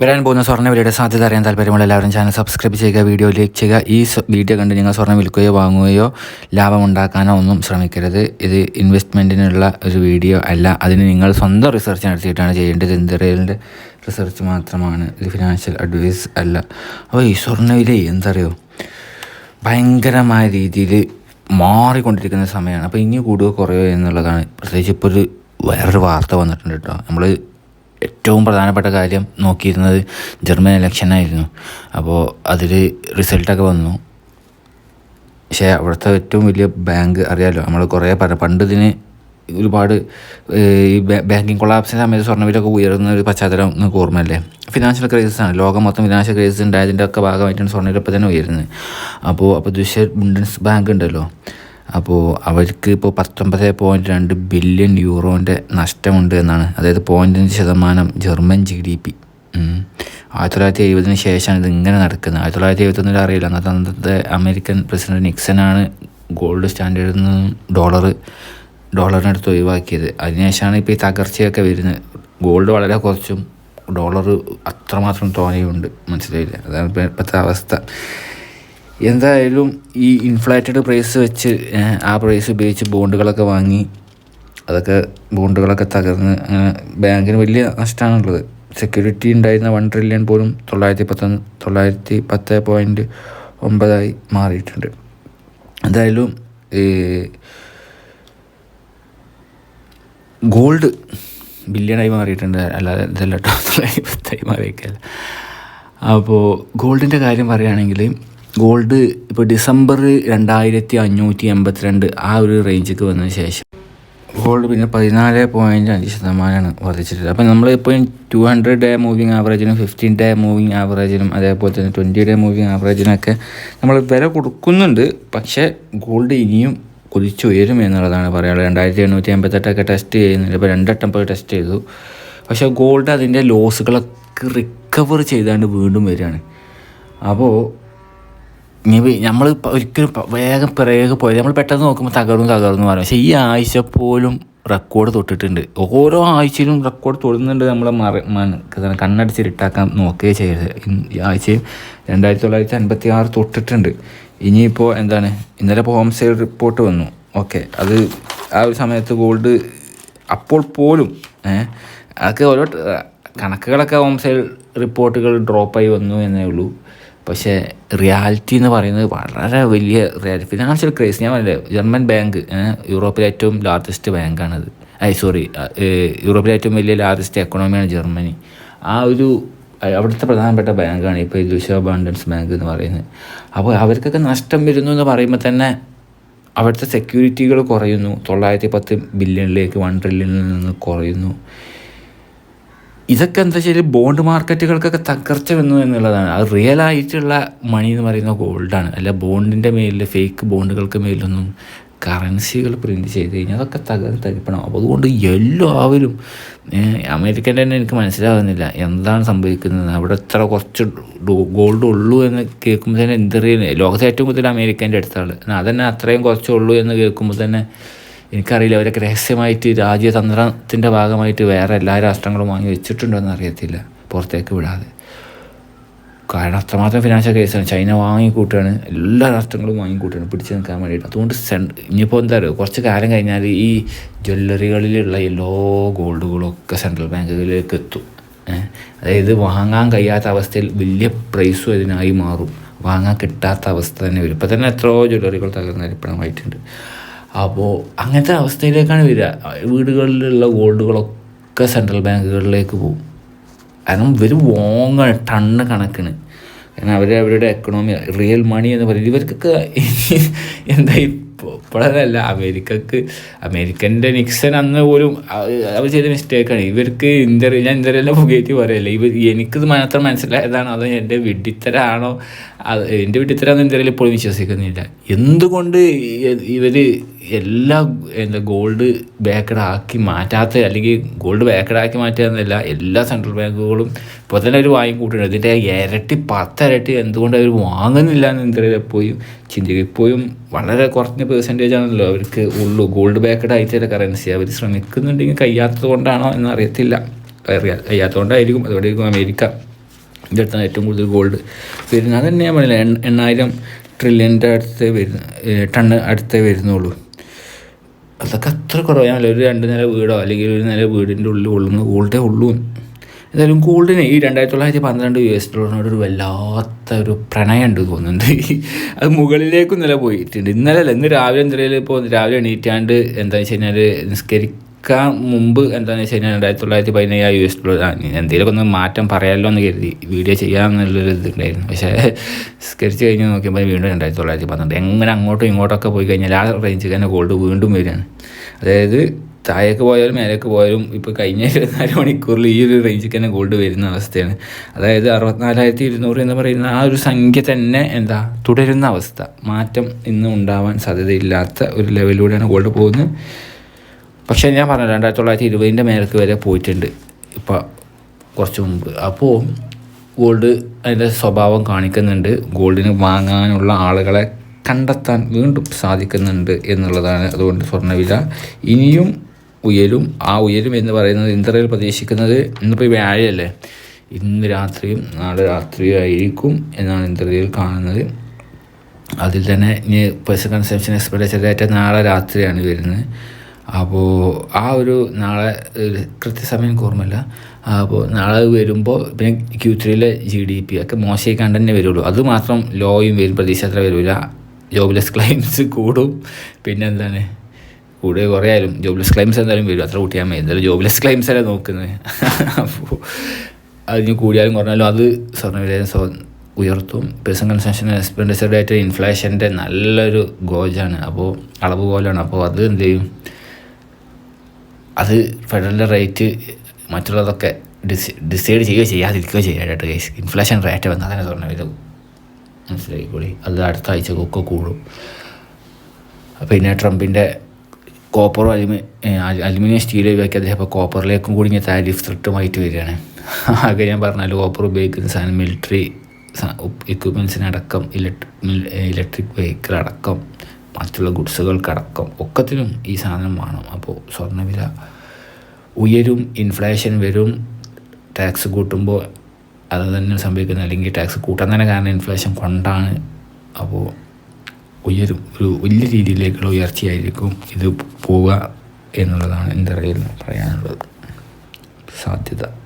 വരാൻ പോകുന്ന സ്വർണ വിലയുടെ സാധ്യത അറിയാൻ താല്പര്യമുള്ള എല്ലാവരും ചാനൽ സബ്സ്ക്രൈബ് ചെയ്യുക വീഡിയോ ലൈക്ക് ചെയ്യുക. ഈ വീഡിയോ കണ്ട് നിങ്ങൾ സ്വർണം വിൽക്കുകയോ വാങ്ങുകയോ ലാഭമുണ്ടാക്കാനോ ഒന്നും ശ്രമിക്കരുത്. ഇത് ഇൻവെസ്റ്റ്മെന്റിനുള്ള ഒരു വീഡിയോ അല്ല. അതിന് നിങ്ങൾ സ്വന്തം റിസർച്ച് നടത്തിയിട്ടാണ് ചെയ്യേണ്ടത്. എന്തറിയലിന്റെ റിസർച്ച് മാത്രമാണ്. ഇത് ഫിനാൻഷ്യൽ അഡ്വൈസ് അല്ല. അപ്പോൾ ഈ സ്വർണ വില എന്തറിയോ? ഭയങ്കരമായ രീതിയിൽ മാറിക്കൊണ്ടിരിക്കുന്ന സമയമാണ്. അപ്പോൾ ഇനി കൂടുകയോ കുറയോ എന്നുള്ളതാണ്. പ്രത്യേകിച്ച് ഇപ്പോൾ ഒരു വേറൊരു വാർത്ത വന്നിട്ടുണ്ട് കേട്ടോ. നമ്മൾ ഏറ്റവും പ്രധാനപ്പെട്ട കാര്യം നോക്കിയിരുന്നത് ജർമ്മൻ ഇലക്ഷനായിരുന്നു അപ്പോൾ അതിൽ റിസൾട്ടൊക്കെ വന്നു. പക്ഷേ അവിടുത്തെ ഏറ്റവും വലിയ ബാങ്ക് അറിയാമല്ലോ നമ്മൾ കുറേ പറ പണ്ട് ഇതിന് ഒരുപാട് ഈ ബാങ്കിങ് കൊളാപ്സിന്റെ സമയത്ത് സ്വർണവിലൊക്കെ ഉയർന്ന ഒരു പശ്ചാത്തലം നിങ്ങൾക്ക് ഓർമ്മയല്ലേ? ഫിനാൻഷ്യൽ ക്രൈസിസ് ആണ്. ലോകം മൊത്തം ഫിനാൻഷ്യൽ ക്രൈസിസ് ഉണ്ടായതിന്റെ ഒക്കെ ഭാഗമായിട്ടാണ് സ്വർണവില ഇപ്പോൾ തന്നെ ഉയരുന്നത്. അപ്പോൾ അപ്പോൾ ദുഷ്യ ബുണ്ടൻസ് ബാങ്ക് ഉണ്ടല്ലോ അപ്പോൾ അവർക്ക് ഇപ്പോൾ പത്തൊമ്പത് പോയിന്റ് രണ്ട് ബില്യൺ യൂറോന്റെ നഷ്ടമുണ്ട് എന്നാണ്. അതായത് പോയിന്റ് അഞ്ച് ശതമാനം ജർമ്മൻ ജി ഡി പി ആയിരത്തി തൊള്ളായിരത്തി എഴുപതിന് ശേഷമാണ് ഇത് ഇങ്ങനെ നടക്കുന്നത്. ആയിരത്തി തൊള്ളായിരത്തി എഴുപത്തൊന്നിൽ അറിയില്ല. അന്നത്തെ അന്നത്തെ അമേരിക്കൻ പ്രസിഡന്റ് നിക്സനാണ് ഗോൾഡ് സ്റ്റാൻഡേർഡിൽ നിന്ന് ഡോളർ ഡോളറിനടുത്ത് ഒഴിവാക്കിയത്. അതിനുശേഷമാണ് ഇപ്പോൾ ഈ തകർച്ചയൊക്കെ വരുന്നത്. ഗോൾഡ് വളരെ കുറച്ചും ഡോളർ അത്രമാത്രം തോനെയുണ്ട്. മനസ്സിലായില്ല? അതാണ് ഇപ്പോഴത്തെ അവസ്ഥ. എന്തായാലും ഈ ഇൻഫ്ലേറ്റഡ് പ്രൈസ് വെച്ച് ആ പ്രൈസ് ഉപയോഗിച്ച് ബോണ്ടുകളൊക്കെ വാങ്ങി അതൊക്കെ ബോണ്ടുകളൊക്കെ തകർന്ന് ബാങ്കിന് വലിയ നഷ്ടമാണുള്ളത് സെക്യൂരിറ്റി ഉണ്ടായിരുന്ന വൺ ട്രില്യൺ പോലും തൊള്ളായിരത്തി പത്തൊന്ന് തൊള്ളായിരത്തി പത്ത് പോയിന്റ് ഒമ്പതായി മാറിയിട്ടുണ്ട്. എന്തായാലും ഗോൾഡ് ബില്യണായി മാറിയിട്ടുണ്ട്. അല്ലാതെ ഇതല്ല തൊള്ളായിരത്തി പത്തായി മാറിയേക്കല്ല. അപ്പോൾ ഗോൾഡിന്റെ കാര്യം പറയുകയാണെങ്കിൽ ഗോൾഡ് ഇപ്പോൾ ഡിസംബർ രണ്ടായിരത്തി അഞ്ഞൂറ്റി എൺപത്തിരണ്ട് ആ ഒരു റേഞ്ചിക്ക് വന്നതിന് ശേഷം. ഗോൾഡ് പിന്നെ പതിനാല് പോയിന്റ് അഞ്ച് ശതമാനമാണ് വർദ്ധിച്ചിട്ടുള്ളത്. അപ്പോൾ നമ്മളിപ്പോൾ ടു ഹൺഡ്രഡ് ഡേ മൂവിങ് ആവറേജിനും ഫിഫ്റ്റീൻ ഡേ മൂവിങ് ആവറേജിനും അതേപോലെ തന്നെ ട്വന്റി ഡേ മൂവിങ് ആവറേജിനൊക്കെ നമ്മൾ വില കൊടുക്കുന്നുണ്ട്. പക്ഷേ ഗോൾഡ് ഇനിയും കുതിച്ചുയരും എന്നുള്ളതാണ് പറയാനുള്ളത്. രണ്ടായിരത്തി എണ്ണൂറ്റി എൺപത്തെട്ടൊക്കെ ടെസ്റ്റ് ചെയ്യുന്നുണ്ട്. ഇപ്പോൾ രണ്ടെട്ടം പോയി ടെസ്റ്റ് ചെയ്തു. പക്ഷേ ഗോൾഡ് അതിന്റെ ലോസുകളൊക്കെ റിക്കവർ ചെയ്താണ്ട് വീണ്ടും വരികയാണ്. അപ്പോൾ ഇനി നമ്മൾ ഒരിക്കലും വേഗം പിറകെ പോയത് നമ്മൾ പെട്ടെന്ന് നോക്കുമ്പോൾ തകർന്നു തകർന്നു പറയും. പക്ഷേ ഈ ആഴ്ച പോലും റെക്കോർഡ് തൊട്ടിട്ടുണ്ട്. ഓരോ ആഴ്ചയിലും റെക്കോർഡ് തൊടുന്നുണ്ട് നമ്മൾ മറ കണ്ണടിച്ചിരിട്ടാക്കാൻ നോക്കുകയേ ചെയ്യരുത്. ഈ ആഴ്ചയും രണ്ടായിരത്തി തൊള്ളായിരത്തി അൻപത്തി ആറ് തൊട്ടിട്ടുണ്ട്. ഇനിയിപ്പോൾ എന്താണ്? ഇന്നലെ ഇപ്പോൾ ഹോം സെയിൽ റിപ്പോർട്ട് വന്നു. ഓക്കെ അത് ആ ഒരു സമയത്ത് ഗോൾഡ് അപ്പോൾ പോലും അതൊക്കെ ഓരോ കണക്കുകളൊക്കെ ഹോം സെയിൽ റിപ്പോർട്ടുകൾ ഡ്രോപ്പായി വന്നു എന്നേ ഉള്ളൂ. പക്ഷേ റിയാലിറ്റി എന്ന് പറയുന്നത് വളരെ വലിയ റിയാലിറ്റി ഫിനാൻഷ്യൽ ക്രൈസ് ഞാൻ പറഞ്ഞില്ലേ ജർമ്മൻ ബാങ്ക് യൂറോപ്പിലെ ഏറ്റവും ലാർജസ്റ്റ് ബാങ്കാണത് ഐ സോറി യൂറോപ്പിലെ ഏറ്റവും വലിയ ലാർജസ്റ്റ് എക്കണോമിയാണ് ജർമ്മനി ആ ഒരു അവിടുത്തെ പ്രധാനപ്പെട്ട ബാങ്കാണ് ഇപ്പോൾ ഈ ദുഷ ബാണ്ടൻസ് ബാങ്ക് എന്ന് പറയുന്നത്. അപ്പോൾ അവർക്കൊക്കെ നഷ്ടം വരുന്നു എന്ന് പറയുമ്പോൾ തന്നെ അവിടുത്തെ സെക്യൂരിറ്റികൾ കുറയുന്നു. തൊള്ളായിരത്തി പത്ത് ബില്യണിലേക്ക് വൺ ട്രില്യണിൽ നിന്ന് കുറയുന്നു. ഇതൊക്കെ എന്താ വെച്ചാൽ ബോണ്ട് മാർക്കറ്റുകൾക്കൊക്കെ തകർച്ച വന്നു എന്നുള്ളതാണ്. അത് റിയൽ ആയിട്ടുള്ള മണി എന്ന് പറയുന്ന ഗോൾഡാണ് അല്ല ബോണ്ടിന്റെ മേലിൽ ഫേക്ക് ബോണ്ടുകൾക്ക് മേലൊന്നും കറൻസികൾ പ്രിന്റ് ചെയ്ത് കഴിഞ്ഞാൽ അതൊക്കെ തകർന്ന് തരിപ്പണം. അപ്പോൾ അതുകൊണ്ട് എല്ലാവരും അമേരിക്കന്റെ തന്നെ എനിക്ക് മനസ്സിലാകുന്നില്ല എന്താണ് സംഭവിക്കുന്നത്. അവിടെ എത്ര കുറച്ച് ഗോൾഡ് ഉള്ളൂ എന്ന് കേൾക്കുമ്പോൾ തന്നെ എന്തറിയുന്നത് ലോകത്തെ ഏറ്റവും കൂടുതൽ അമേരിക്കന്റെ അടുത്താണ്. അതന്നെ അത്രയും കുറച്ചേ ഉള്ളൂ എന്ന് കേൾക്കുമ്പോൾ തന്നെ എനിക്കറിയില്ല അവരൊക്കെ രഹസ്യമായിട്ട് രാജ്യതന്ത്രത്തിന്റെ ഭാഗമായിട്ട് വേറെ എല്ലാ രാഷ്ട്രങ്ങളും വാങ്ങി വെച്ചിട്ടുണ്ടോ എന്ന് അറിയത്തില്ല പുറത്തേക്ക് വിടാതെ. കാരണം അത്രമാത്രം ഫിനാൻഷ്യൽ കേസാണ് ചൈന വാങ്ങിക്കൂട്ടാണ് എല്ലാ രാഷ്ട്രങ്ങളും വാങ്ങിക്കൂട്ടുകയാണ് പിടിച്ചു നിൽക്കാൻ വേണ്ടിയിട്ട്. അതുകൊണ്ട് സെൻഡ് ഇനിയിപ്പോൾ എന്താ പറയുക കുറച്ച് കാലം കഴിഞ്ഞാൽ ഈ ജ്വല്ലറികളിലുള്ള എല്ലാ ഗോൾഡുകളും ഒക്കെ സെൻട്രൽ ബാങ്കുകളിലേക്ക് എത്തും അതായത് വാങ്ങാൻ കഴിയാത്ത അവസ്ഥയിൽ വലിയ പ്രൈസും അതിനായി മാറും. വാങ്ങാൻ കിട്ടാത്ത അവസ്ഥ തന്നെ വരും. ഇപ്പം തന്നെ എത്രയോ ജ്വല്ലറികൾ തകർന്നരിപ്പണമായിട്ടുണ്ട് അപ്പോൾ അങ്ങനത്തെ അവസ്ഥയിലേക്കാണ് വരിക. വീടുകളിലുള്ള ഗോൾഡുകളൊക്കെ സെൻട്രൽ ബാങ്കുകളിലേക്ക് പോകും. കാരണം ഇവർ വോങ്ങ ടണ്ണ് കണക്കിന്. കാരണം അവർ അവരുടെ എക്കണോമി റിയൽ മണി എന്ന് പറയുന്നത് ഇവർക്കൊക്കെ എന്താ ഇപ്പോഴല്ല അമേരിക്കക്ക് അമേരിക്കന്റെ നിക്സൺ അന്ന് പോലും അവർ ചെയ്ത മിസ്റ്റേക്കാണ് ഇവർക്ക് ഇന്ത്യ ഞാൻ ഇന്ത്യയിലെല്ലാം പുകയറ്റി പറയല്ലേ ഇവർ എനിക്കിത് മാത്രം മനസ്സിലായതാണോ? അതോ എന്റെ വിഡിത്തരാണോ എന്റെ വിഡിത്തരാന്ന് ഇന്റർവ്യൂവിൽ ഇപ്പോഴും വിശ്വസിക്കുന്നില്ല. എന്തുകൊണ്ട് ഇവർ എല്ലാ എന്താ ഗോൾഡ് ബാക്കഡ് ആക്കി മാറ്റാത്ത അല്ലെങ്കിൽ ഗോൾഡ് ബാക്കഡ് ആക്കി മാറ്റുക എന്നല്ല എല്ലാ സെൻട്രൽ ബാങ്കുകളും ഇപ്പോൾ തന്നെ അവർ വാങ്ങിക്കൂട്ടുണ്ട് ഇതിന്റെ ഇരട്ടി പത്തരട്ടി എന്തുകൊണ്ട് അവർ വാങ്ങുന്നില്ല എന്ന് എന്തെങ്കിലും എപ്പോഴും ചിന്തിക്കും. ഇപ്പോഴും വളരെ കുറഞ്ഞ പെർസെന്റേജ് ആണല്ലോ അവർക്ക് ഉള്ളൂ. ഗോൾഡ് ബാക്കഡ് ആയിട്ടുള്ള കറൻസി അവർ ശ്രമിക്കുന്നുണ്ടെങ്കിൽ കഴിയാത്തത് കൊണ്ടാണോ എന്നറിയത്തില്ല അറിയാം കഴിയാത്തതുകൊണ്ടായിരിക്കും അതുകൊണ്ടായിരിക്കും അമേരിക്ക ഇതിന്റെ അടുത്താണ് ഏറ്റവും കൂടുതൽ ഗോൾഡ് വരുന്നത്. അത് തന്നെ ഞാൻ പറഞ്ഞില്ല എണ്ണ- എണ്ണായിരം ട്രില്യന്റെ അടുത്തേ വരുന്ന ടണ്ണ് അടുത്തേ വരുന്നുള്ളൂ. അതൊക്കെ അത്ര കുറവാണ് ഒരു രണ്ട് നില വീടോ അല്ലെങ്കിൽ ഒരു നില വീടിന്റെ ഉള്ളിൽ ഉള്ളുന്ന ഗോൾഡേ ഉള്ളൂ. എന്തായാലും ഗോൾഡിന് ഈ രണ്ടായിരത്തി തൊള്ളായിരത്തി പന്ത്രണ്ട് യു എസ് ഡോളറിനോട് ഒരു വല്ലാത്ത ഒരു പ്രണയം ഉണ്ട് തോന്നുന്നുണ്ട്. അത് മുകളിലേക്കും നില പോയിട്ടുണ്ട്. ഇന്നലെ അല്ല ഇന്ന് രാവിലെ എന്തെങ്കിലും ഇപ്പോൾ രാവിലെ എണീറ്റാണ്ട് എന്താണെന്ന് വെച്ച് കഴിഞ്ഞാൽ നിസ്കരിക്കാൻ മുമ്പ് എന്താണെന്ന് വെച്ച് കഴിഞ്ഞാൽ രണ്ടായിരത്തി തൊള്ളായിരത്തി പതിനയ്യായിരം യു എസ് ഡോളർ എന്തെങ്കിലുമൊക്കെ ഒന്ന് മാറ്റം പറയാമല്ലോ എന്ന് കരുതി. വീഡിയോ ചെയ്യാമെന്നുള്ളൊരു ഇതുണ്ടായിരുന്നു. പക്ഷേ സ്കെച്ച് കഴിഞ്ഞ് നോക്കിയപ്പോൾ വീണ്ടും രണ്ടായിരത്തി തൊള്ളായിരത്തി പന്ത്രണ്ട് എങ്ങനെ അങ്ങോട്ടും ഇങ്ങോട്ടൊക്കെ പോയി കഴിഞ്ഞാൽ ആ റേഞ്ചിൽ തന്നെ ഗോൾഡ് വീണ്ടും വരികയാണ്. അതായത് താഴേക്ക് പോയാലും മേലേക്ക് പോയാലും ഇപ്പോൾ കഴിഞ്ഞ ഇരുപത്തിനാല് മണിക്കൂറിൽ ഈ ഒരു റേഞ്ചിൽ തന്നെ ഗോൾഡ് വരുന്ന അവസ്ഥയാണ്. അതായത് അറുപത്തിനാലായിരത്തി ഇരുന്നൂറ് എന്ന് പറയുന്ന ആ ഒരു സംഖ്യ തന്നെ എന്താ തുടരുന്ന അവസ്ഥ. മാറ്റം ഇന്നും ഉണ്ടാവാൻ സാധ്യതയില്ലാത്ത ഒരു ലെവലിലൂടെയാണ് ഗോൾഡ് പോകുന്നത്. പക്ഷേ ഞാൻ പറഞ്ഞു രണ്ടായിരത്തി തൊള്ളായിരത്തി ഇരുപതിന്റെ മേലേക്ക് വരെ പോയിട്ടുണ്ട്. ഇപ്പം കുറച്ച് മുമ്പ്. അപ്പോൾ ഗോൾഡ് അതിന്റെ സ്വഭാവം കാണിക്കുന്നുണ്ട്. ഗോൾഡിന് വാങ്ങാനുള്ള ആളുകളെ കണ്ടെത്താൻ വീണ്ടും സാധിക്കുന്നുണ്ട് എന്നുള്ളതാണ് അതുകൊണ്ട് സ്വർണവില. ഇനിയും ഉയരും. ആ ഉയരും എന്ന് പറയുന്നത് ഇന്ദ്രയിൽ പ്രതീക്ഷിക്കുന്നത് ഇന്നിപ്പോൾ വ്യാഴയല്ലേ ഇന്ന് രാത്രിയും നാളെ രാത്രിയും ആയിരിക്കും എന്നാണ് ഇന്ദ്രയിൽ കാണുന്നത്. അതിൽ തന്നെ ഇനി പേഴ്സൺ കൺസംഷൻ എക്സ്പെൻഡിച്ചർ ഡേറ്റ നാളെ രാത്രിയാണ് വരുന്നത്. അപ്പോൾ ആ ഒരു നാളെ കൃത്യസമയം എനിക്ക് ഓർമ്മയില്ല. അപ്പോൾ നാളെ വരുമ്പോൾ പിന്നെ ക്യൂ ത്രീയിലെ ജി ഡി പി ഒക്കെ മോശമായി കണ്ട് തന്നെ വരുള്ളൂ. അത് മാത്രം ലോയും വരും പ്രതീക്ഷ അത്ര വരില്ല ജോബ്ലെസ് ക്ലെയിംസ് കൂടും. പിന്നെ എന്താണ്? കൂടെ കുറേ ആയാലും ജോബ്ലെസ് ക്ലെയിംസ് എന്തായാലും വരും. അത്ര കൂട്ടിയാൽ മതി. എന്തായാലും ജോബ്ലെസ് ക്ലെയിംസ് അല്ലേ നോക്കുന്നത് അപ്പോൾ അതിന് കൂടിയാലും കുറഞ്ഞാലും അത് സ്വർണവില സ്വ ഉയർത്തും. പേഴ്സൺ കൺസംഷൻ എക്സ്പെൻഡിച്ചർ ഡേറ്റ് ഇൻഫ്ലേഷന്റെ നല്ലൊരു ഗോജാണ്. അപ്പോൾ അളവ് പോലെയാണ് അപ്പോൾ അത് എന്ത് ചെയ്യും? അത് ഫെഡറൽ റേറ്റ് മറ്റുള്ളതൊക്കെ ഡിസ് ഡിസൈഡ് ചെയ്യുകയോ ചെയ്യാതിരിക്കുകയോ ചെയ്യാനായിട്ട് കേസ് ഇൻഫ്ലേഷൻ റേറ്റ് വന്നാൽ തന്നെ സ്വർണവില മനസ്സിലാക്കിക്കൂടി അത് അടുത്ത ആഴ്ചക്കൊക്കെ കൂടും. പിന്നെ ട്രംപിന്റെ കോപ്പറും അലുമി അലുമിനിയം സ്റ്റീൽ ഒഴിവാക്കി അദ്ദേഹം ഇപ്പോൾ കോപ്പറിലേക്കും കൂടി ഇങ്ങനെ താരിഫ് സ്ട്രിക്റ്റുമായിട്ട് വരികയാണ്. ആകെ ഞാൻ പറഞ്ഞാൽ കോപ്പർ ഉപയോഗിക്കുന്ന സാധനം മിലിറ്ററി എക്യുപ്മെൻസിനടക്കം ഇലക്ട്രിക് വെഹിക്കിൾ അടക്കം മറ്റുള്ള ഗുഡ്സുകൾക്കടക്കം ഒക്കത്തിനും ഈ സാധനം വേണം. അപ്പോൾ സ്വർണവില ഉയരും ഇൻഫ്ലേഷൻ വരും ടാക്സ് കൂട്ടുമ്പോൾ അത് തന്നെ സംഭവിക്കുന്നത് അല്ലെങ്കിൽ ടാക്സ് കൂട്ടാൻ തന്നെ കാരണം ഇൻഫ്ലേഷൻ കൊണ്ടാണ്. അപ്പോൾ ഉയരും ഒരു വലിയ രീതിയിലേക്കുള്ള ഉയർച്ചയായിരിക്കും ഇത് പോവുക എന്നുള്ളതാണ് എന്റെ അറിയിൽ പറയാനുള്ളത്. സാധ്യത.